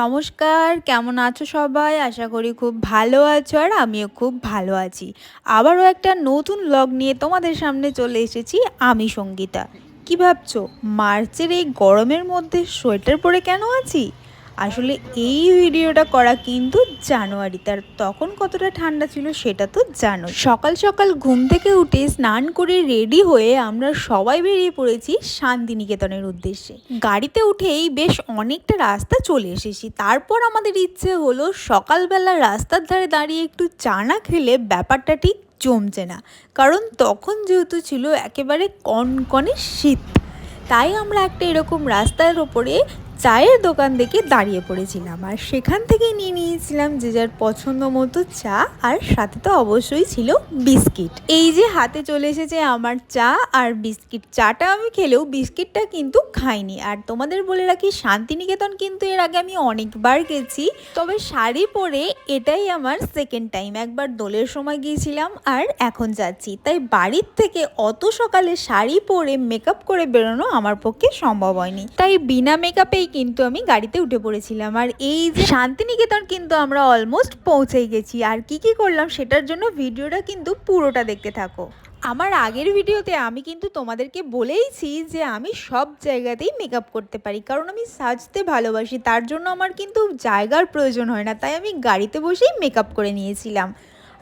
নমস্কার, কেমন আছো সবাই? আশা করি খুব ভালো আছো আর আমিও খুব ভালো আছি। আবারও একটা নতুন ব্লগ নিয়ে তোমাদের সামনে চলে এসেছি, আমি সঙ্গীতা। কি ভাবছ, মার্চের এই গরমের মধ্যে সোয়েটার পরে কেন আছি? আসলে এই ভিডিওটা করা কিন্তু জানুয়ারি, তার তখন কতটা ঠান্ডা ছিল সেটা তো জানো। সকাল সকাল ঘুম থেকে উঠে স্নান করে রেডি হয়ে আমরা সবাই বেরিয়ে পড়েছি শান্তিনিকেতনের উদ্দেশ্যে। গাড়িতে উঠেই বেশ অনেকটা রাস্তা চলে এসেছি। তারপর আমাদের ইচ্ছে হলো সকালবেলা রাস্তার ধারে দাঁড়িয়ে একটু চা না খেলে ব্যাপারটা ঠিক জমছে না। কারণ তখন যেহেতু ছিল একেবারে কনকনে শীত। তাই আমরা একটা এরকম রাস্তার ওপরে চায়ের দোকান দেখে দাঁড়িয়ে পড়েছিলাম। আর সেখান থেকে নিয়ে নিয়েছিলাম যে যার পছন্দ মতো চা, আর সাথে তো অবশ্যই ছিল বিস্কিট। এই যে হাতে চলে এসেছে আমার চা আর বিস্কিট। চাটা আমি খেলেও বিস্কিটটা কিন্তু খাইনি। আর তোমাদের বলে রাখি, শান্তিনিকেতন কিন্তু এর আগে আমি অনেকবার গেছি। তবে শাড়ি পরে এটাই আমার সেকেন্ড টাইম একবার দোলের সময় গিয়েছিলাম আর এখন যাচ্ছি। তাই বাড়ির থেকে অত সকালে শাড়ি পরে মেকআপ করে বেরোনো আমার পক্ষে সম্ভব হয়নি। তাই বিনা মেকআপেই কিন্তু আমি গাড়িতে উঠে পড়েছিলাম। আর এই যে শান্তিনিকেতন কিন্তু আমরা অলমোস্ট পৌঁছেই গেছি। আর কি কি করলাম সেটার জন্য ভিডিওটা কিন্তু পুরোটা দেখতে থাকো। আমার আগের ভিডিওতে আমি কিন্তু তোমাদেরকে বলেইছি যে আমি সব জায়গাতেই মেকআপ করতে পারি, কারণ আমি সাজতে ভালোবাসি। তার জন্য আমার কিন্তু জায়গার প্রয়োজন হয় না, তাই আমি গাড়িতে বসেই মেকআপ করে নিয়েছিলাম।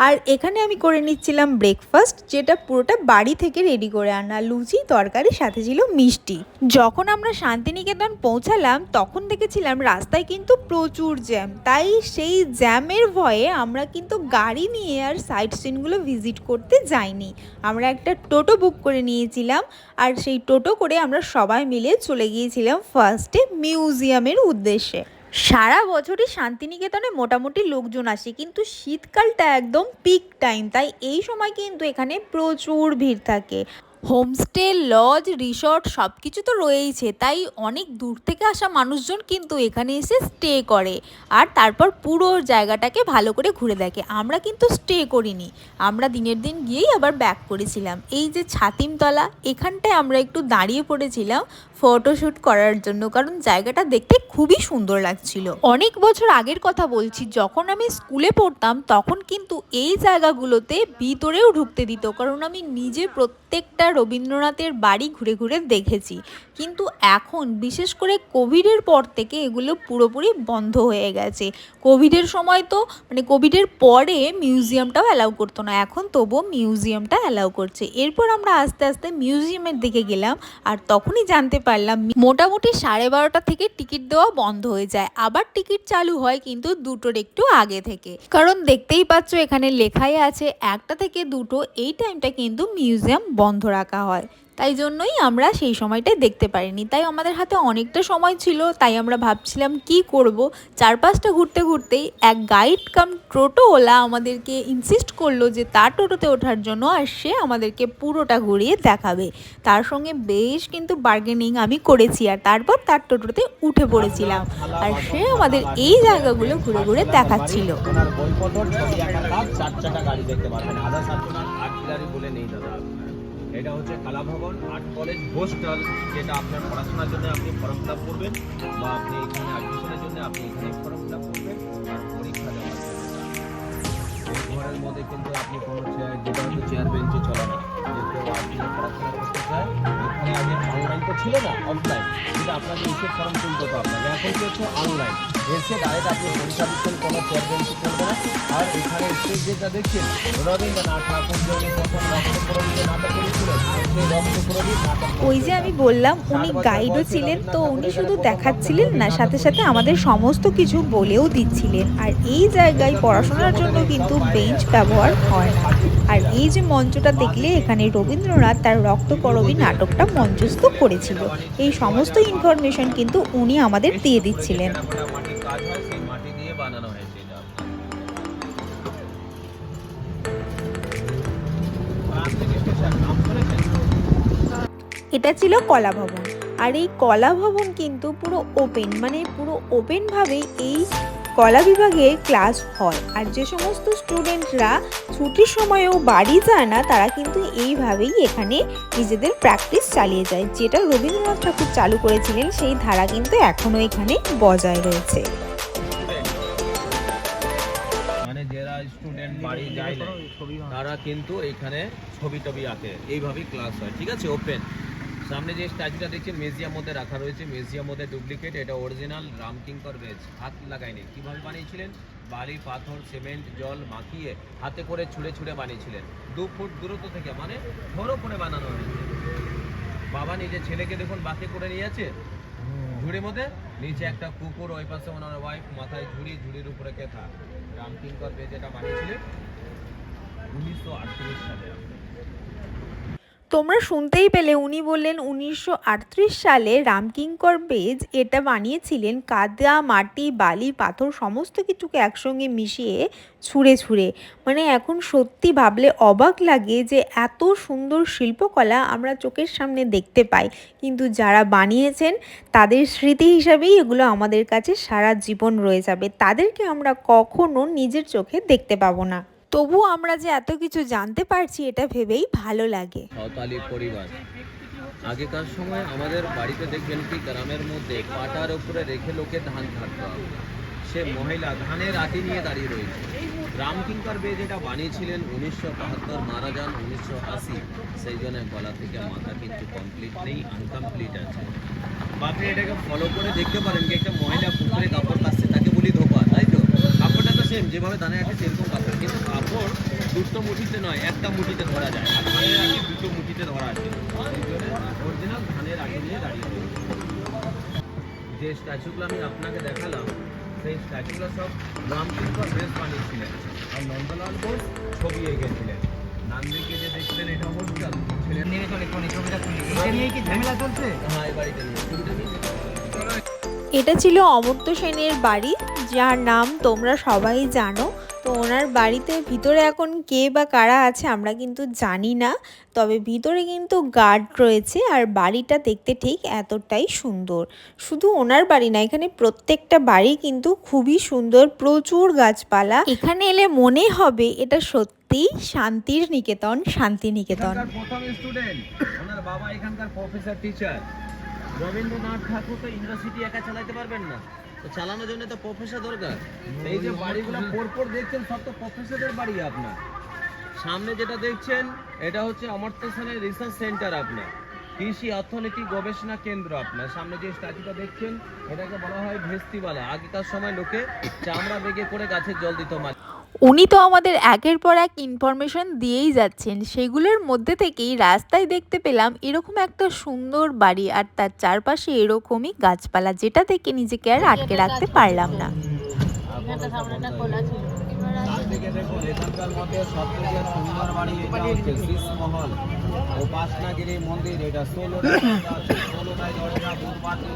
আর এখানে আমি করে নিচ্ছিলাম ব্রেকফাস্ট যেটা পুরোটা বাড়ি থেকে রেডি করে আনা। লুচি, তরকারি, সাথে ছিল মিষ্টি। যখন আমরা শান্তিনিকেতন পৌঁছালাম, তখন দেখেছিলাম রাস্তায় কিন্তু প্রচুর জ্যাম তাই সেই জ্যামের ভয়ে আমরা কিন্তু গাড়ি নিয়ে আর সাইট সিনগুলো ভিজিট করতে যাইনি। আমরা একটা টোটো বুক করে নিয়েছিলাম, আর সেই টোটো করে আমরা সবাই মিলে চলে গিয়েছিলাম ফার্স্টে মিউজিয়ামের উদ্দেশ্যে। সারা বছরই শান্তিনিকেতনে মোটামুটি লোকজন আসে, কিন্তু শীতকালটা একদম পিক টাইম তাই এই সময় কিন্তু এখানে প্রচুর ভিড় থাকে। হোমস্টে, লজ, রিসর্ট সব কিছু তো রয়েইছে। তাই অনেক দূর থেকে আসা মানুষজন কিন্তু এখানে এসে স্টে করে আর তারপর পুরো জায়গাটাকে ভালো করে ঘুরে দেখে। আমরা কিন্তু স্টে করিনি। আমরা দিনের দিন গিয়েই আবার ব্যাক করেছিলাম। এই যে ছাতিমতলা, এখানটায় আমরা একটু দাঁড়িয়ে পড়েছিলাম ফটোশ্যুট করার জন্য। কারণ জায়গাটা দেখতে খুবই সুন্দর লাগছিল। অনেক বছর আগের কথা বলছি, যখন আমি স্কুলে পড়তাম তখন কিন্তু এই জায়গাগুলোতে ভিতরেও ঢুকতে দিত। কারণ আমি নিজে প্রত্যেকটা রবীন্দ্রনাথের বাড়ি ঘুরে ঘুরে দেখেছি। কিন্তু এখন বিশেষ করে কোভিডের পর থেকে এগুলো পুরোপুরি বন্ধ হয়ে গেছে। কোভিডের সময় তো মানে কোভিডের পরে মিউজিয়ামটাও অ্যালাউ করতো না। এখন তবুও মিউজিয়ামটা অ্যালাউ করছে। এরপর আমরা আস্তে আস্তে মিউজিয়ামের দিকে গেলাম আর তখনই জানতে পারলাম মোটামুটি সাড়ে বারোটা থেকে টিকিট দেওয়া বন্ধ হয়ে যায়। আবার টিকিট চালু হয় কিন্তু দুটোর একটু আগে থেকে। কারণ দেখতেই পাচ্ছ এখানে লেখাই আছে একটা থেকে দুটো। এই টাইমটা কিন্তু মিউজিয়াম বন্ধ রাখা হয়। তাই জন্যই আমরা সেই সময়টাই দেখতে পারিনি। তাই আমাদের হাতে অনেকটা সময় ছিল, তাই আমরা ভাবছিলাম কি করব? চারপাশটা ঘুরতে ঘুরতেই এক গাইড কাম টোটোওয়ালা আমাদেরকে ইনসিস্ট করল যে তার টোটোতে ওঠার জন্য আর সে আমাদেরকে পুরোটা ঘুরিয়ে দেখাবে। তার সঙ্গে বেশ কিন্তু বার্গেনিং আমি করেছি আর তারপর তার টোটোতে উঠে পড়েছিলাম। আর সে আমাদের এই জায়গাগুলো ঘুরে ঘুরে দেখাচ্ছিল। বলে নেই। এটা হচ্ছে কালা ভবন আর্ট কলেজ হোস্টেল, যেটা আপনার পড়াশোনার জন্য আপনি ফর্ম ফিল আপ করবেন বা আপনি এখানে অ্যাডমিশনের জন্য আপনি এখানে ফর্ম ফিল আপ করবেন আর পরীক্ষা দেওয়ার জন্য। ঘরের মধ্যে কিন্তু আপনি কোনো চেয়ার যেটা হচ্ছে চেয়ার বেঞ্চে চলে না। যে আপনি পড়াশোনা করতে চায়, এখানে আগে অনলাইন তো ছিল না অফলাইন কিন্তু আপনাকে এসে ফর্ম তুলতে আপনাকে এখন কি হচ্ছে? অনলাইন এসে ডাইরেক্ট আপনি পরীক্ষা দিচ্ছেন কোনো করবে না। আর এখানে স্টেজ যেটা দেখছেন রবীন্দ্রনাথ ঠাকুর প্রথম নাটক করেছিলেন সেই রক্তপ্রবীর নাটক ওই যে আমি বললাম উনি গাইডও ছিলেন তো উনি শুধু দেখাচ্ছিলেন না সাথে সাথে আমাদের সমস্ত কিছু বলেও দিচ্ছিলেন। আর এই জায়গায় পড়াশোনার জন্য কিন্তু বেঞ্চ ব্যবহার হয় না। আর এই যে মঞ্চটা দেখলে এখানে রবীন্দ্রনাথ তার রক্তকরবী নাটকটা মঞ্চস্থ করেছিল। এই সমস্ত ইনফরমেশন কিন্তু উনি আমাদের দিয়ে দিচ্ছিলেন। এটা ছিল কলা ভবন। আর এই কলা ভবন কিন্তু পুরো ওপেন মানে পুরো ওপেনভাবে এই কলা বিভাগে ক্লাস হয়। আর যে সমস্ত স্টুডেন্টরা ছুটির সময়েও বাড়ি যায় না, তারা কিন্তু এইভাবেই এখানে নিজেদের প্র্যাকটিস চালিয়ে যায়। যেটা রবীন্দ্রনাথ ঠাকুর চালু করেছিলেন, সেই ধারা কিন্তু এখনও এখানে বজায় রয়েছে। মানে তারা কিন্তু এখানে ছবি টবি আঁকে। এইভাবেই ক্লাস হয়, ঠিক আছে? ওপেন সামনে যে স্ট্যাচুটা দেখছেন, মিউজিয়াম মধ্যে রাখা রয়েছে। মিউজিয়াম মধ্যে ডুপ্লিকেট, এটা অরিজিনাল রামকিঙ্কর বেজ হাত লাগায়নি। কীভাবে বানিয়েছিলেন? বালি, পাথর, সিমেন্ট, জল মাখিয়ে হাতে করে ছুঁড়ে ছুঁড়ে বানিয়েছিলেন। দু ফুট দূরত্ব থেকে মানে ধরো করে বানানো হয়েছে। বাবা নিজের ছেলেকে দেখুন বাসে করে নিয়ে আছে ঝুড়ির মধ্যে? নিচে একটা কুকুর, ওই পাশে ওনার ওয়াইফ মাথায় ঝুড়ি, ঝুড়ির উপরে কেথা। রামকিঙ্কর বেজ এটা বানিয়েছিলেন উনিশশো আটত্রিশ সালে। তোমরা শুনতেই পেলে উনি বললেন উনিশশো আটত্রিশ সালে রামকিঙ্কর বেজ এটা বানিয়েছিলেন, কাদা, মাটি, বালি, পাথর সমস্ত কিছুকে একসঙ্গে মিশিয়ে ছুঁড়ে ছুঁড়ে। মানে এখন সত্যি ভাবলে অবাক লাগে যে এত সুন্দর শিল্পকলা আমরা চোখের সামনে দেখতে পাই। কিন্তু যারা বানিয়েছেন, তাদের স্মৃতি হিসাবেই এগুলো আমাদের কাছে সারা জীবন রয়ে যাবে। তাদেরকে আমরা কখনো নিজের চোখে দেখতে পাবো না। তবু আমরা যে এত কিছু জানতে পারছি, এটা ভেবেই ভালো লাগে। পরিবার। আগেকার সময় আমাদের বাড়িতে দেখবেন কি, গ্রামের মধ্যে পাটার উপরে রেখে লোকে ধান থাকতো। সে মহিলা ধানের আটি নিয়ে দাঁড়িয়ে রয়েছে। রামকিঙ্কর বে যেটা বানিয়েছিলেন উনিশশো বাহাত্তর, মারা যান উনিশশো আশি। সেই জন্য গলা থেকে মাথা কিন্তু কমপ্লিট নেই আনকমপ্লিট আছে। আপনি এটাকে ফলো করে দেখতে পারেন কি, একটা মহিলা পুকুরে কাপড় কাচ্ছে তাকে বলি ধোপা তাই তো কাপড়টা তো সেম যেভাবে দানে আছে সেরকম কাপড় কিন্তু কাপড় দুটো মুঠিতে নয় একটা মুঠিতে ধরা যায়। আর ধানের আগে দুটো মুঠিতে ধরা আছে। অরিজিনাল ধানের আগে নিয়ে দাঁড়িয়ে যে স্ট্যাচুগুলো আমি আপনাকে দেখালাম সেই স্ট্যাচুগুলো সব রামকিঙ্কর বেশ বানিয়েছিলেন। আর নন্দলাল বোস ছবি এঁকেছিলেন। নান্দিকে যে দেখছিলেন এটা নিয়ে চলে ছবিটা তুলি। এটা নিয়ে কি ঝামেলা চলছে? হ্যাঁ এই বাড়িতে নিয়ে। ছবিটা নিয়ে। এটা ছিল অমর্ত্য সেনের বাড়ি, যার নাম তোমরা সবাই জানো। তো ওনার বাড়িতে ভিতরে এখন কে বা কারা আছে আমরা কিন্তু জানি না। তবে ভিতরে কিন্তু গার্ড রয়েছে আর বাড়িটা দেখতে ঠিক এতটাই সুন্দর। শুধু ওনার বাড়ি না, এখানে প্রত্যেকটা বাড়ি কিন্তু খুবই সুন্দর, প্রচুর গাছপালা। এখানে এলে মনে হবে এটা সত্যি শান্তির নিকেতন, শান্তিনিকেতন। এখানকার প্রথম স্টুডেন্ট ওনার বাবা এখানকার প্রফেসর টিচার রবীন্দ্রনাথ ঠাকুর তো ইউনিভার্সিটি একা চালাতে পারবেন না। তো চালানোর জন্য তো প্রফেসর দরকার। এই যে বাড়িগুলো পরপর দেখছেন সব তো প্রফেসরের বাড়ি আপনার। সামনে যেটা দেখছেন এটা হচ্ছে অমর্ত্য সেনের রিসার্চ সেন্টার আপনার। কৃষি অর্থনীতি গবেষণা কেন্দ্র আপনার। সামনে যে স্ট্যাচুটা দেখছেন এটাকে বলা হয় ভেস্তিবালা। আগেকার সময় লোকে চামড়া বেগে করে গাছের জল দিত মাছ উনি তো আমাদের একের পর এক ইনফরমেশন দিয়েই যাচ্ছেন। সেগুলোর মধ্যে থেকেই রাস্তায় দেখতে পেলাম এরকম একটা সুন্দর বাড়ি আর তার চারপাশে এরকমই গাছপালা, যেটা থেকে নিজেকে আর আটকে রাখতে পারলাম না। মন্দির, এটা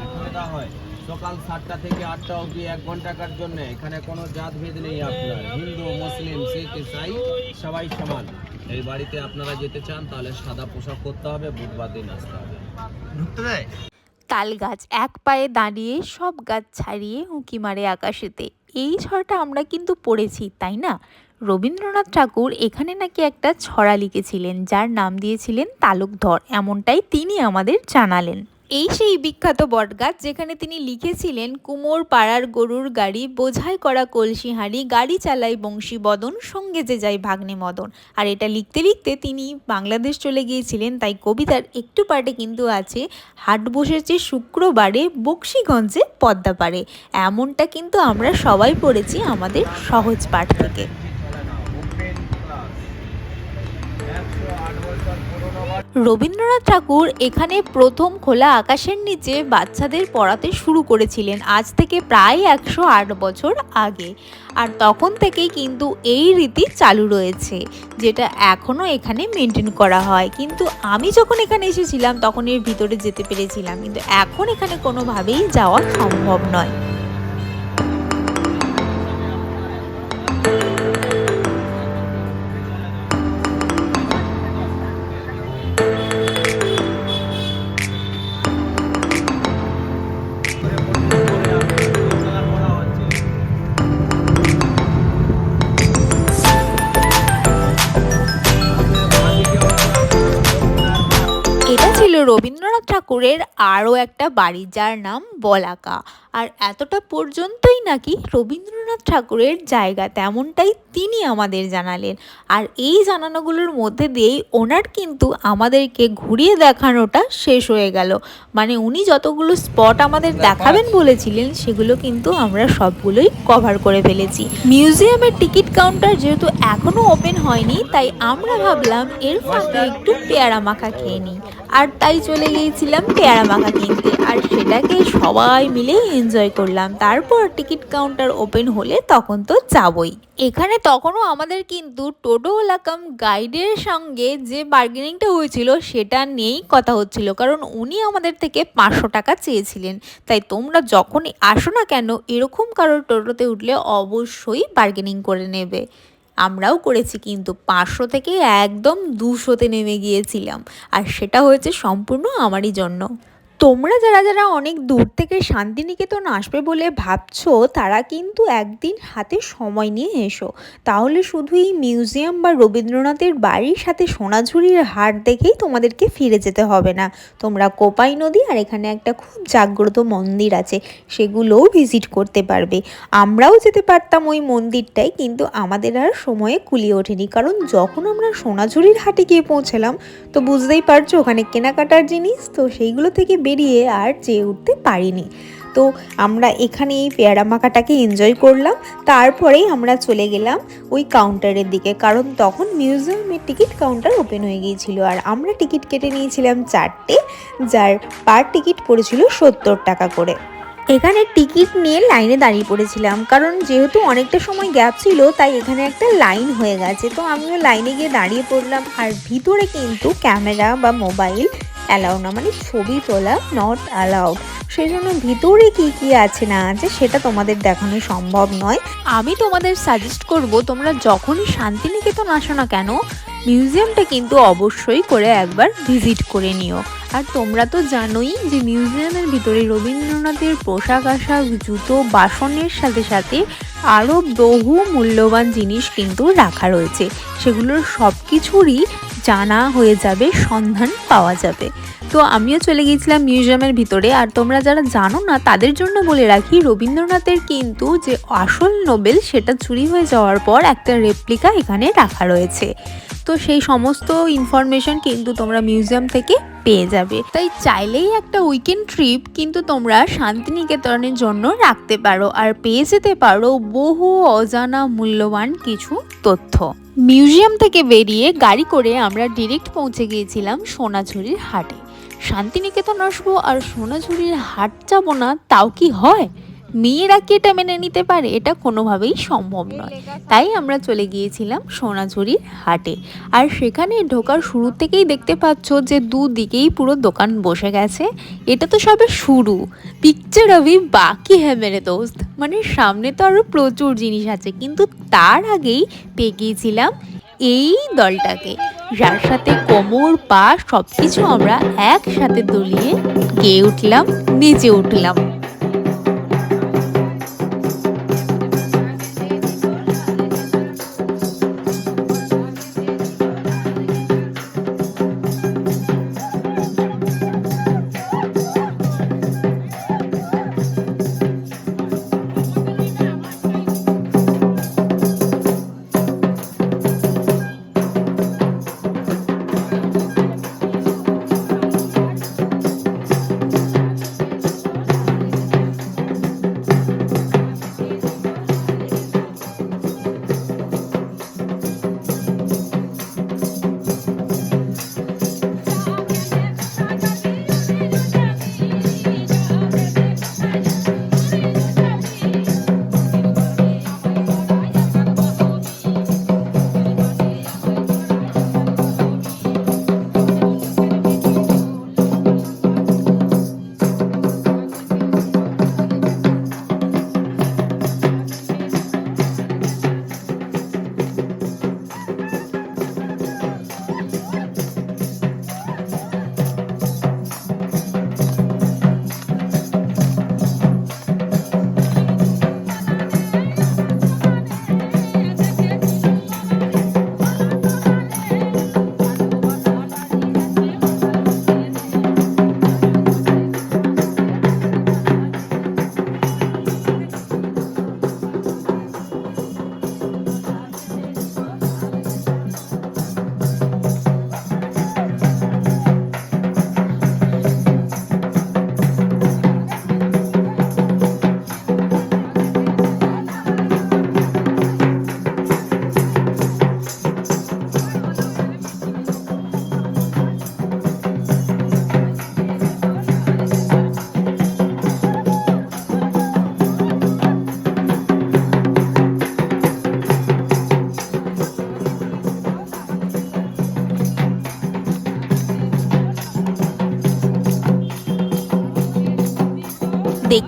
খুলে দেওয়া হয়। সকাল সাতটা থেকে আটটা অবধি এক ঘন্টাকার জন্য। এখানে কোনো জাত ভেদ নেই আপনার। হিন্দু মুসলিম শিখ ইসাই সবাই সমান। এই বাড়িতে আপনারা যেতে চান তাহলে সাদা পোশাক করতে হবে বুধবার দিন আসতে হবে। ঢুকতে দেয়? তাল গাছ এক পায়ে দাঁড়িয়ে সব গাছ ছাড়িয়ে উঁকি মারে আকাশেতে। এই ঝড়টা আমরা কিন্তু পড়েছি তাই না? রবীন্দ্রনাথ ঠাকুর এখানে নাকি একটা ছড়া লিখেছিলেন যার নাম দিয়েছিলেন তালুকধর। এমনটাই তিনি আমাদের জানালেন। এই সেই বিখ্যাত বটগাছ যেখানে তিনি লিখেছিলেন, কুমোর পাড়ার গরুর গাড়ি, বোঝাই করা কলসি হাঁড়ি গাড়ি চালাই বংশী বদন সঙ্গে যে যায় ভাগ্নে মদন আর এটা লিখতে লিখতে তিনি বাংলাদেশ চলে গিয়েছিলেন, তাই কবিতার একটু পার্টে কিন্তু আছে, হাট বসেছে শুক্রবারে, বক্সিগঞ্জে পদ্মা পারে এমনটা কিন্তু আমরা সবাই পড়েছি আমাদের সহজ পাঠ থেকে। রবীন্দ্রনাথ ঠাকুর এখানে প্রথম খোলা আকাশের নিচে বাচ্চাদের পড়াতে শুরু করেছিলেন। আজ থেকে প্রায় একশো আট বছর আগে। আর তখন থেকেই কিন্তু এই রীতি চালু রয়েছে, যেটা এখনও এখানে মেনটেন করা হয়। কিন্তু আমি যখন এখানে এসেছিলাম, তখন এর ভিতরে যেতে পেরেছিলাম। কিন্তু এখন এখানে কোনোভাবেই যাওয়া সম্ভব নয়। রবীন্দ্রনাথ ঠাকুরের আরও একটা বাড়ি যার নাম বলাকা। আর এতটা পর্যন্তই নাকি রবীন্দ্রনাথ ঠাকুরের জায়গা তেমনটাই তিনি আমাদের জানালেন। আর এই জানানোগুলোর মধ্যে দিয়েই ওনার কিন্তু আমাদেরকে ঘুরিয়ে দেখানোটা শেষ হয়ে গেল। মানে উনি যতগুলো স্পট আমাদের দেখাবেন বলেছিলেন সেগুলো কিন্তু আমরা সবগুলোই কভার করে ফেলেছি। মিউজিয়ামের টিকিট কাউন্টার যেহেতু এখনও ওপেন হয়নি তাই আমরা ভাবলাম এর ফাঁকে একটু পেয়ারা মাখা খেয়ে নিই। আর তাই চলে গিয়েছিলাম পেয়ারা মাখা কিনতে। আর সেটাকে সবাই মিলে এনজয় করলাম। তারপর টিকিট কাউন্টার ওপেন হলে তখন তো যাবই। এখানে তখনও আমাদের কিন্তু টোটোওয়ালা কাম গাইডের সঙ্গে যে বার্গেনিংটা হয়েছিল সেটা নিয়েই কথা হচ্ছিল। কারণ উনি আমাদের থেকে পাঁচশো টাকা চেয়েছিলেন। তাই তোমরা যখনই আসো না কেন, এরকম কারোর টোটোতে উঠলে অবশ্যই বার্গেনিং করে নেবে। আমরাও করেছি, কিন্তু পাঁচশো থেকে একদম দুশোতে নেমে গিয়েছিলাম। আর সেটা হয়েছে সম্পূর্ণ আমারই জন্য। তোমরা যারা যারা অনেক দূর থেকে শান্তিনিকেতন আসবে বলে ভাবছ, তারা কিন্তু একদিন হাতে সময় নিয়ে এসো। তাহলে শুধু এই মিউজিয়াম বা রবীন্দ্রনাথের বাড়ির সাথে সোনাঝুরির হাট দেখেই তোমাদেরকে ফিরে যেতে হবে না। তোমরা কোপাই নদী আর এখানে একটা খুব জাগ্রত মন্দির আছে, সেগুলোও ভিজিট করতে পারবে। আমরাও যেতে পারতাম ওই মন্দিরটায়, কিন্তু আমাদের আর সময়ে কুলিয়ে ওঠেনি, কারণ যখন আমরা সোনাঝুরির হাটে গিয়ে পৌঁছালাম, তো বুঝতেই পারছ ওখানে কেনাকাটার জিনিস, তো সেইগুলো থেকে বেরিয়ে আর যেয়ে উঠতে পারিনি। তো আমরা এখানে এই পেয়ারা মাখাটাকে এনজয় করলাম। তারপরেই আমরা চলে গেলাম ওই কাউন্টারের দিকে। কারণ তখন মিউজিয়ামের টিকিট কাউন্টার ওপেন হয়ে গিয়েছিল। আর আমরা টিকিট কেটে নিয়েছিলাম চারটে, যার পার টিকিট পড়েছিল সত্তর টাকা করে। এখানে টিকিট নিয়ে লাইনে দাঁড়িয়ে পড়েছিলাম। কারণ যেহেতু অনেকটা সময় গ্যাপ ছিল, তাই এখানে একটা লাইন হয়ে গেছে। তো আমিও লাইনে গিয়ে দাঁড়িয়ে পড়লাম। আর ভিতরে কিন্তু ক্যামেরা বা মোবাইল অ্যালাউ না মানে ছবি তোলা নট অ্যালাউড সেই জন্য ভিতরে কি কি আছে না আছে সেটা তোমাদের দেখানো সম্ভব নয়। আমি তোমাদের সাজেস্ট করব, তোমরা যখনই শান্তিনিকেতন আসো না কেন মিউজিয়ামটা কিন্তু অবশ্যই করে একবার ভিজিট করে নিও। আর তোমরা তো জানোই যে মিউজিয়ামের ভিতরে রবীন্দ্রনাথের পোশাক আশাক, জুতো, বাসনের সাথে সাথে আরও বহু মূল্যবান জিনিস কিন্তু রাখা রয়েছে। সেগুলোর সব কিছুরই জানা হয়ে যাবে সন্ধান পাওয়া যাবে। তো আমিও চলে গিয়েছিলাম মিউজিয়ামের ভিতরে। আর তোমরা যারা জানো না, তাদের জন্য বলে রাখি, রবীন্দ্রনাথের কিন্তু যে আসল নোবেল সেটা চুরি হয়ে যাওয়ার পর একটা রেপ্লিকা এখানে রাখা রয়েছে। তো সেই সমস্ত ইনফরমেশন কিন্তু তোমরা মিউজিয়াম থেকে পেয়ে যাবে। তাই চাইলেই একটা উইকেন্ড ট্রিপ কিন্তু তোমরা শান্তিনিকেতনের জন্য রাখতে পারো আর পেয়ে যেতে পারো বহু অজানা মূল্যবান কিছু তথ্য। মিউজিয়াম থেকে বেরিয়ে গাড়ি করে আমরা ডিরেক্ট পৌঁছে গিয়েছিলাম সোনাঝুরির হাটে। শান্তিনিকেতন আসব আর সোনাঝুরির হাট যাব না, তাও কি হয়? মেয়েরা কি এটা মেনে নিতে পারে, এটা কোনোভাবেই সম্ভব নয়। তাই আমরা চলে গিয়েছিলাম সোনাঝুরির হাটে। আর সেখানে ঢোকার শুরু থেকেই দেখতে পাচ্ছ যে দুদিকেই পুরো দোকান বসে গেছে। এটা তো সবে শুরু। পিকচার অবি বাকি হ্যাঁ মেরে দোস্ত। মানে সামনে তো আরও প্রচুর জিনিস আছে, কিন্তু তার আগেই পেয়ে গিয়েছিলাম এই দলটাকে। যার সাথে কোমর, পা সব কিছু আমরা একসাথে দলিয়ে গেয়ে উঠলাম, নেচে উঠলাম।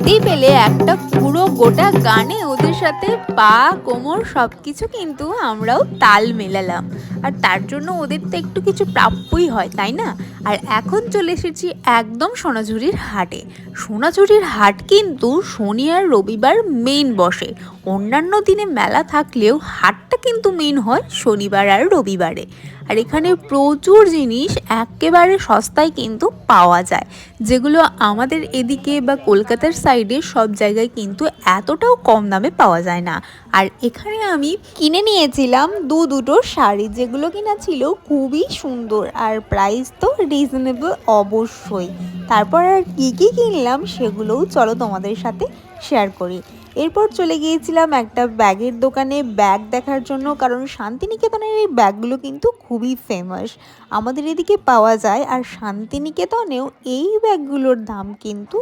দেখতেই পেলে একটা পুরো গোটা গানে ওদের সাথে পা, কোমর সব কিছু কিন্তু আমরাও তাল মেলালাম। আর তার জন্য ওদের তো একটু কিছু প্রাপ্যই হয়, তাই না? আর এখন চলে এসেছি একদম সোনাঝুরির হাটে। সোনাঝুরির হাট কিন্তু শনি আর রবিবার মেইন বসে। অন্যান্য দিনে মেলা থাকলেও হাটটা কিন্তু মেন হয় শনিবার আর রবিবারে। আর এখানে প্রচুর জিনিস একেবারে সস্তায় কিন্তু পাওয়া যায়, যেগুলো আমাদের এদিকে বা কলকাতার সাইডে সব জায়গায় কিন্তু এতটাও কম দামে পাওয়া যায় না। আর এখানে আমি কিনে নিয়েছিলাম দু দুটো শাড়ি, যেগুলো কিনা ছিল খুবই সুন্দর আর প্রাইস তো রিজনেবল অবশ্যই। তারপর আর কী কী কিনলাম সেগুলোও চলো তোমাদের সাথে শেয়ার করি। এরপর চলে গিয়েছিলাম একটা ব্যাগের দোকানে ব্যাগ দেখার জন্য, কারণ শান্তিনিকেতনের এই ব্যাগগুলো কিন্তু খুবই ফেমাস আমাদের এদিকে পাওয়া যায়, আর শান্তিনিকেতনেও এই ব্যাগগুলোর দাম কিন্তু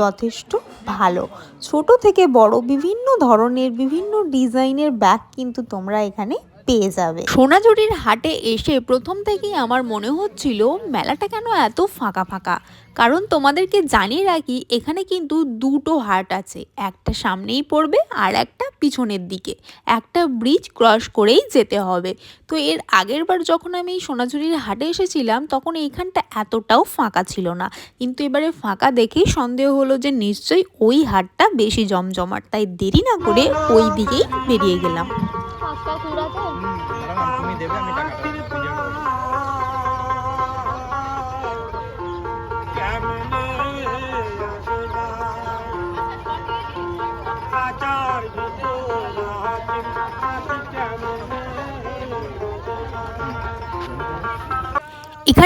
যথেষ্ট ভালো। ছোট থেকে বড় বিভিন্ন ধরনের, বিভিন্ন ডিজাইনের ব্যাগ কিন্তু তোমরা এখানে পেয়ে যাবে। সোনাঝুরির হাটে এসে প্রথম থেকেই আমার মনে হচ্ছিল, মেলাটা কেন এত ফাঁকা ফাঁকা? কারণ তোমাদেরকে জানিয়ে রাখি, এখানে কিন্তু দুটো হাট আছে। একটা সামনেই পড়বে আর একটা পিছনের দিকে। একটা ব্রিজ ক্রস করেই যেতে হবে। তো এর আগের বার যখন আমি সোনাঝুরির হাটে এসেছিলাম, তখন এইখানটা এতটাও ফাঁকা ছিল না। কিন্তু এবারে ফাঁকা দেখেই সন্দেহ হলো যে নিশ্চয়ই ওই হাটটা বেশি জমজমাট। তাই দেরি না করে ওই দিকেই বেরিয়ে গেলাম। তুমি দেবে আমি টাকাটা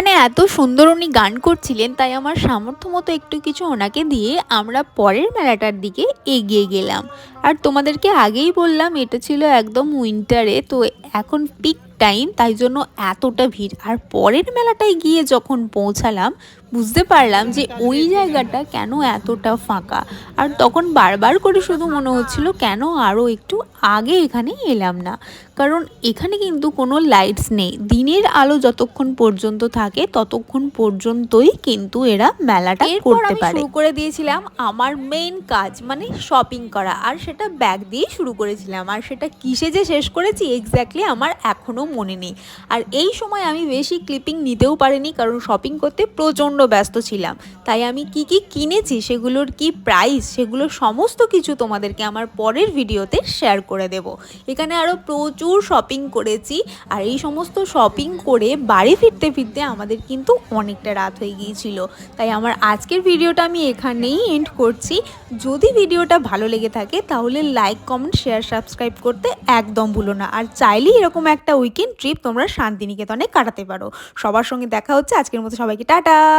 এখানে এত সুন্দর উনি গান করছিলেন, তাই আমার সামর্থ্য মতো একটু কিছু ওনাকে দিয়ে আমরা পরের মেলাটার দিকে এগিয়ে গেলাম। আর তোমাদেরকে আগেই বললাম, এটা ছিল একদম উইন্টারে, তো এখন পিক টাইম তাই জন্য এতটা ভিড়। আর পরের মেলাটায় গিয়ে যখন পৌঁছালাম বুঝতে পারলাম যে ওই জায়গাটা কেন এতটা ফাঁকা। আর তখন বারবার করে শুধু মনে হচ্ছিল কেন আরও একটু আগে এখানে এলাম না। কারণ এখানে কিন্তু কোনো লাইটস নেই। দিনের আলো যতক্ষণ পর্যন্ত থাকে ততক্ষণ পর্যন্তই কিন্তু এরা মেলাটা করতে পারে। শুরু করে দিয়েছিলাম আমার মেইন কাজ মানে শপিং করা। আর সেটা ব্যাগ দিয়ে শুরু করেছিলাম। আর সেটা কিসে যে শেষ করেছি এক্স্যাক্টলি আমার এখনও মনে নেই। আর এই সময় আমি বেশি ক্লিপিং নিতেও পারিনি কারণ শপিং করতে প্রচণ্ড ব্যস্ত ছিলাম। তাই আমি কি কি কিনেছি, সেগুলোর কি প্রাইস সেগুলো সমস্ত কিছু তোমাদেরকে আমার পরের ভিডিওতে শেয়ার করে দেব। এখানে আরও প্রচুর শপিং করেছি আর এই সমস্ত শপিং করে বাড়ি ফিরতে ফিরতে আমাদের কিন্তু অনেকটা রাত হয়ে গিয়েছিল। তাই আমার আজকের ভিডিওটা আমি এখানেই এন্ড করছি। যদি ভিডিওটা ভালো লেগে থাকে তাহলে লাইক কমেন্ট শেয়ার সাবস্ক্রাইব করতে একদম ভুলো না। আর চাইলেই এরকম একটা উইকেন্ড ট্রিপ তোমরা শান্তিনিকেতনে কাটাতে পারো। সবার সঙ্গে দেখা হচ্ছে। আজকের মতো সবাইকে টাটা!